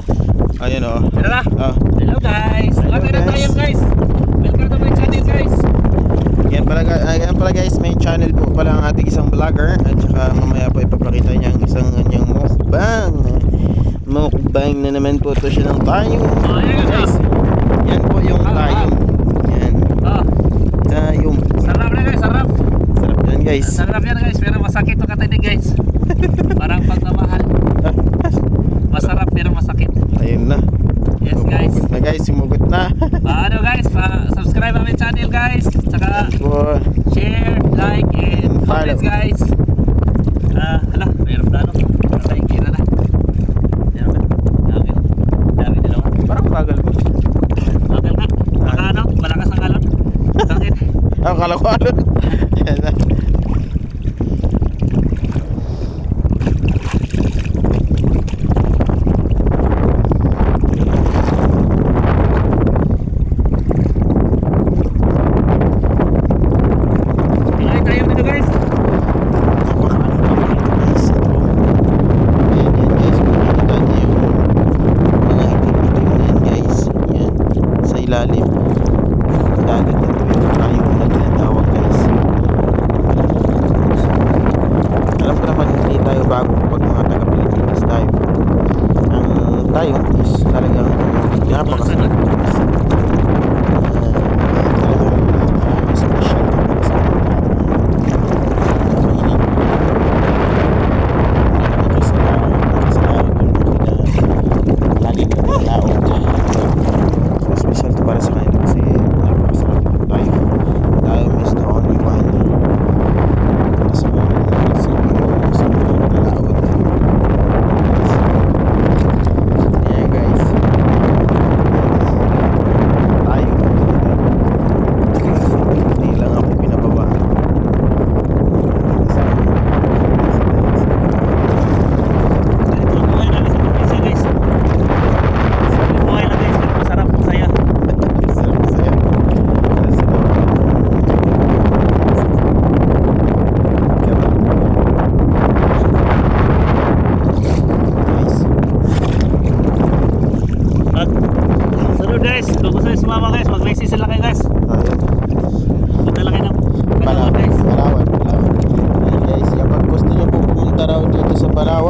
video. Ayun o. Tara na. Oh. Hello guys. Hello, na guys. tayo guys. Welcome to my channel guys. Yan pala, gu- ah, yan pala guys, may channel po pala ang ating isang vlogger at saka mamaya po ipapakita niya ang isang kanyang mukbang. Mukbang na naman po to siya ng tayo. Oh, ayan guys. Yan po yung Ah, tayo. Yan. Oh, Tayo. sarap na guys, sarap. Sarap yan guys. Sarap yan guys, pero masakit to katinig guys. Parang pagmamahal. Masarap pero masakit. Ayun na. Yes guys. Sumugot na guys, sumugot na. Paano guys, pa-subscribe ang aming channel guys. Tsaka po. share, like, and Follow. comments guys. Ah, hala, mayroon na ano. Patay, kira na. Meron na. Dami. Dami dalawa. Parang bagal mo. Okay na. Baka ano, malakas ang alon. Bakit? Kala ko ano. Yan na. Thank you.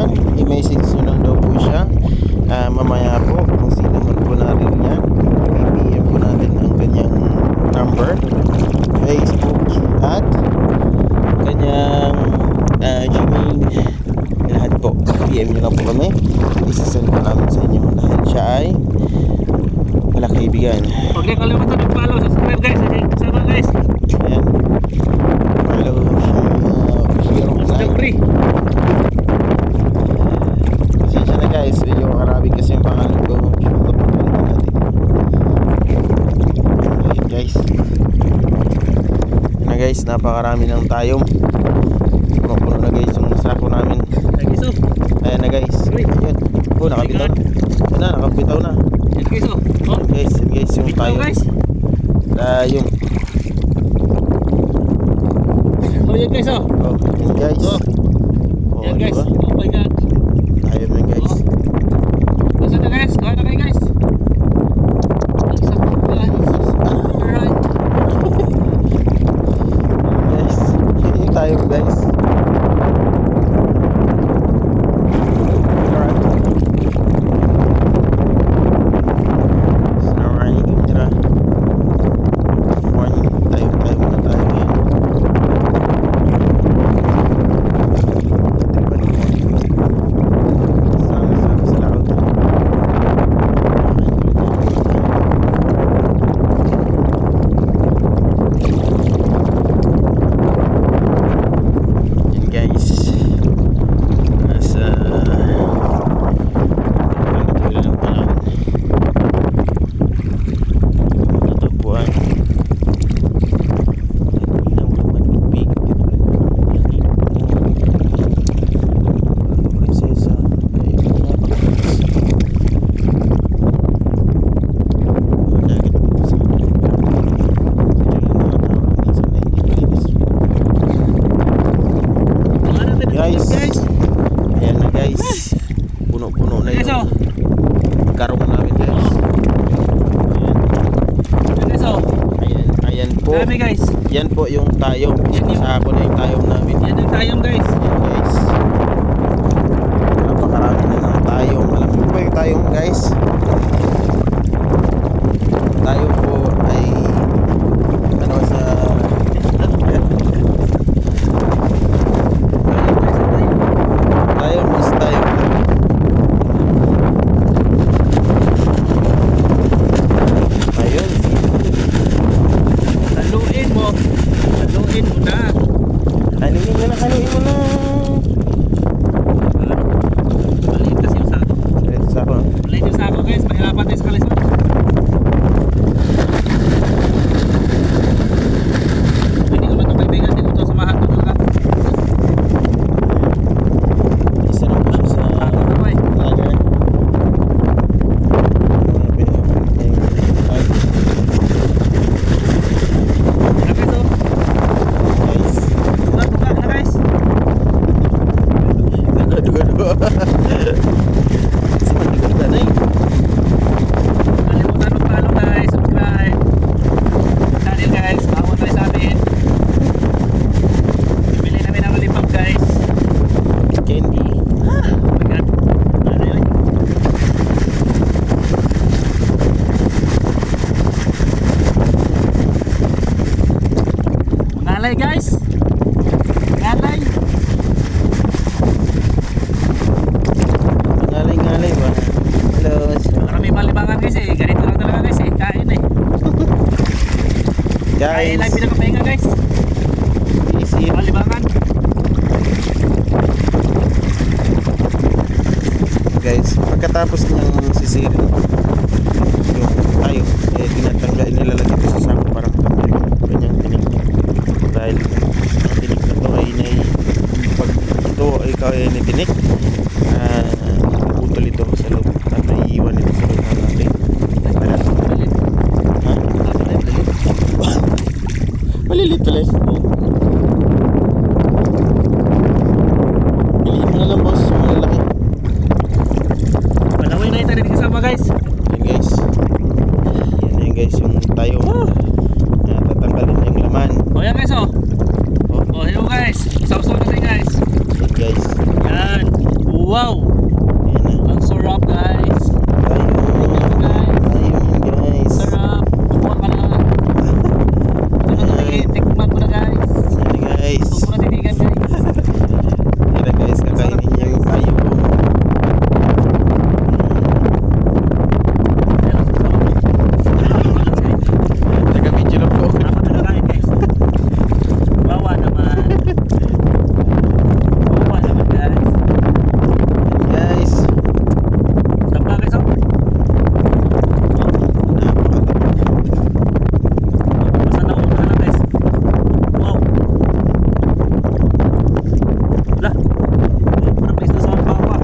Palawan, i-message nyo lang daw po siya. Ah, mamaya po, kung sino man po natin yan, i-PM po natin ang kanyang number, Facebook, at kanyang ah, Gmail. Lahat po, PM nyo lang po kami. Isasend po namin sa inyo dahil siya ay wala kaibigan. Huwag niyo kalimutan mag-follow, subscribe guys. Ayan. Follow siya. Uh, Hero Basta Live. free. Pasensya na guys, medyo Arabic kasi yung pangalan ko. Inshallah, pagpalitan natin. Ayun guys. Ayan na guys, napakarami ng tayong. Puno-puno na guys yung sako namin. So. Ayan na guys. Uy. Ayun. Oh, nakabitaw na. Ayan na, nakabitaw na. Thank you so. Oh, guys, ayan guys yung ikaw tayo. guys. Tayong. Oh, yan guys oh. Oh, ayan guys. Oh. Oh, Yan guys. Oh my god. Tayo na guys. Oh. Gusto na guys, kuha na kayo guys. Ang sakit guys. Alright. Guys, hindi tayo guys. Alright. Assalamualaikum tira. Morning. Tayo tayo muna tayo ngayon. Ito ba yung morning? Sama sama sila po. Dami guys. Yan po yung tayong. Yan yung- Sa ako na yung tayong namin. Yan yung tayong guys. Yan guys. Napakarami na ng tayong. Alam niyo ba yung tayong guys? Tayong po ay ano sa tayong is tayong. Ayun. Haluin mo. Haluin mo na. Haluin mo na, haluin mo na. Maliit kasi yung sako. Ito sa ako. Maliit yung sako guys. Mahirapan tayo sa kalisod. Hindi ko man ito kaibigan. Hindi ko ito samahan ko talaga. Isa na po siya sa Ako na ba eh. ladder. Tara guys oh. Guys, Buka, buka na guys. duga-duga. Sama duga-duga na eh. Kalimutan mag-follow guys. Subscribe. Channel guys. Bawal tayo sa amin. Bibili namin ng lollipop guys. Candy. Oh my God. Ano yun? Ngalay guys. Ngalay. Ngalay-ngalay ba? Hello. Marami malibangan guys eh. Ganito lang talaga guys eh. Kain eh. Kain lang Guys, pinakapahinga guys. isip. Malibangan. Guys, pagkatapos sisirin yung tayo, eh tinatanggal, nilalagay ko sa sako para matanggal yung kanyang tinik niya. Dahil ang tinik na to ay nai, pag ito ay ikaw ay nitinik, ah, putol ito sa loob at naiiwan ito sa loob ng ating? Malit. Malilit pala yun. Piliin mo na lang boss, yung malalaki. Malaway na ito rin kasama guys. Yan guys. Yan yan guys yung tayo. Uh, tatanggalin yung laman. O yan guys oh. Oh, O hello guys. Sausaw na tayo guys. yan guys. Yan. Wow. Yan na. Ang sarap guys. Tayo. Tingnan mo, guys. Tayo yan guys. Sarap. Kuha ka na. Ano na tingin? Tikman mo na guys. Yan guys. Huwag mo na titigan guys. Yan na guys. Kakainin niya yung tayo. Taga-video na po. Dapat na kain guys. Bawa naman. Bawa naman guys. Guys. Tapa guys oh. Napakatapos. Basta na ulo na guys. Wow. Lah. Parang may isda sa mga bawa.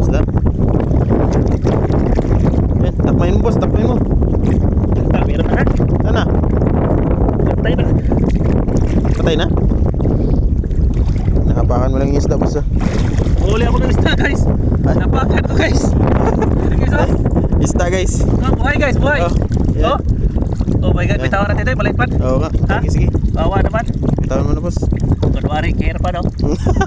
Isda. Yan. Takmain mo boss. Takmain mo. Ah, meron na. Sana. Patay na. Patay na? Nakapakan mo lang yung isda boss ah. Huli ako ng isda guys. Napakan ko guys. Guys oh. Isda guys. Oh, buhay guys, buhay. Oh, yeah. Oh. Oh my god, Yeah. bitawan natin ito, maliit pa. Oo nga. Ha? Sige, sige. Bawa naman. Bitawan mo na boss. Kunwari, care pa no.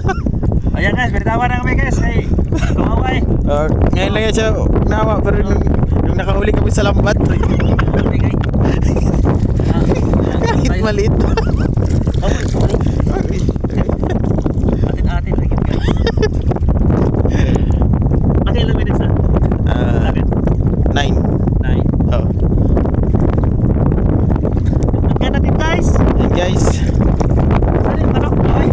Ayan guys, binitawan na kami guys. Ay, kawawa eh. Uh, ngayon lang yan siya nawa pero nung, nung nakahuli kami sa lambat. Ah, Kahit maliit. Oh, sorry. Atin-atin lagi guys. Ano ilang minutes na? Ah, Sabi, nine. nine. Oh. Lagyan natin guys. Yan guys. Ano yung manok? Ay.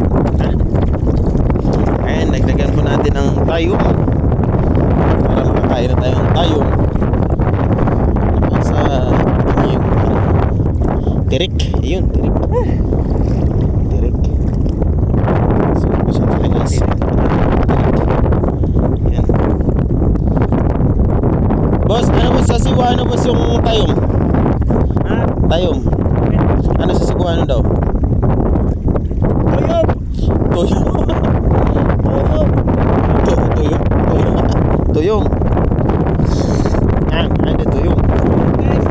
Ayan, nagdagan po natin ng tayong. Para makakain na tayo ng tayong. Sa yung tirik. Ayun, tirik. Tirik. So, siya na guys. Yan. Boss, ano boss sa siwa ano boss yung tayong? Ha? Tayong. Ano sa siwa ano daw? Tuyong. Tuyong. Tuyong. Tu- Tuyong. Tuyong. Tuyong. Yan, ano tuyong. Guys,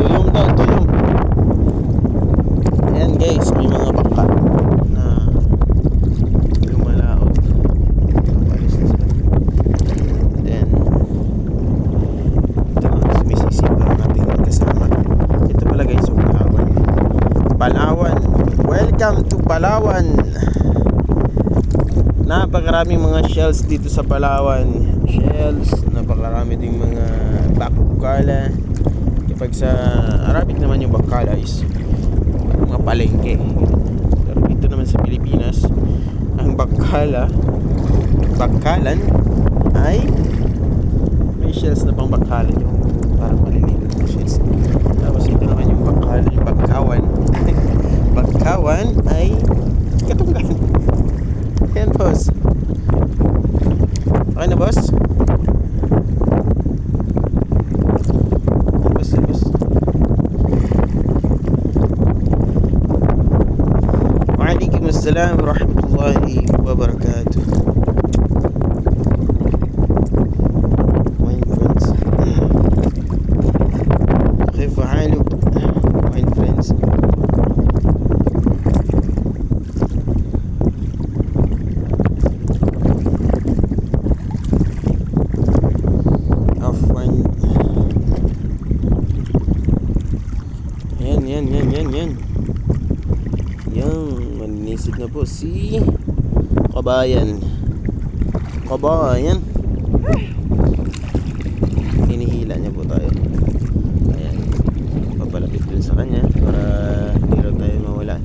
Tuyong daw, tuyong. Welcome to Palawan. Napakaraming mga shells dito sa Palawan. Shells, napakarami ding mga bakukala. Kapag sa Arabic naman yung bakala is mga palengke. Pero dito naman sa Pilipinas, ang bakala, bakalan ay may shells na pang bakalan yung parang maliliit na shells. Tapos ito naman yung bakalan, yung bakawan. bakawan yan yan. Yan maninisid na po si kabayan. Kabayan hinihila niya po tayo ayan papalapit dun sa kanya para hindi raw tayo mawala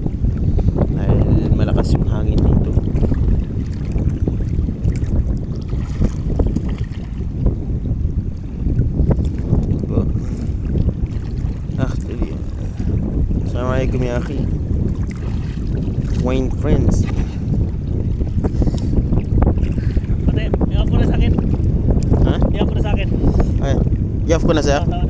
dahil malakas yung hangin dito po ah tuloy Ya akhi Wine friends Pati, iyak mo na sa akin. Ha? Iyak mo na sa akin. Ay, yaf ko na siya Sa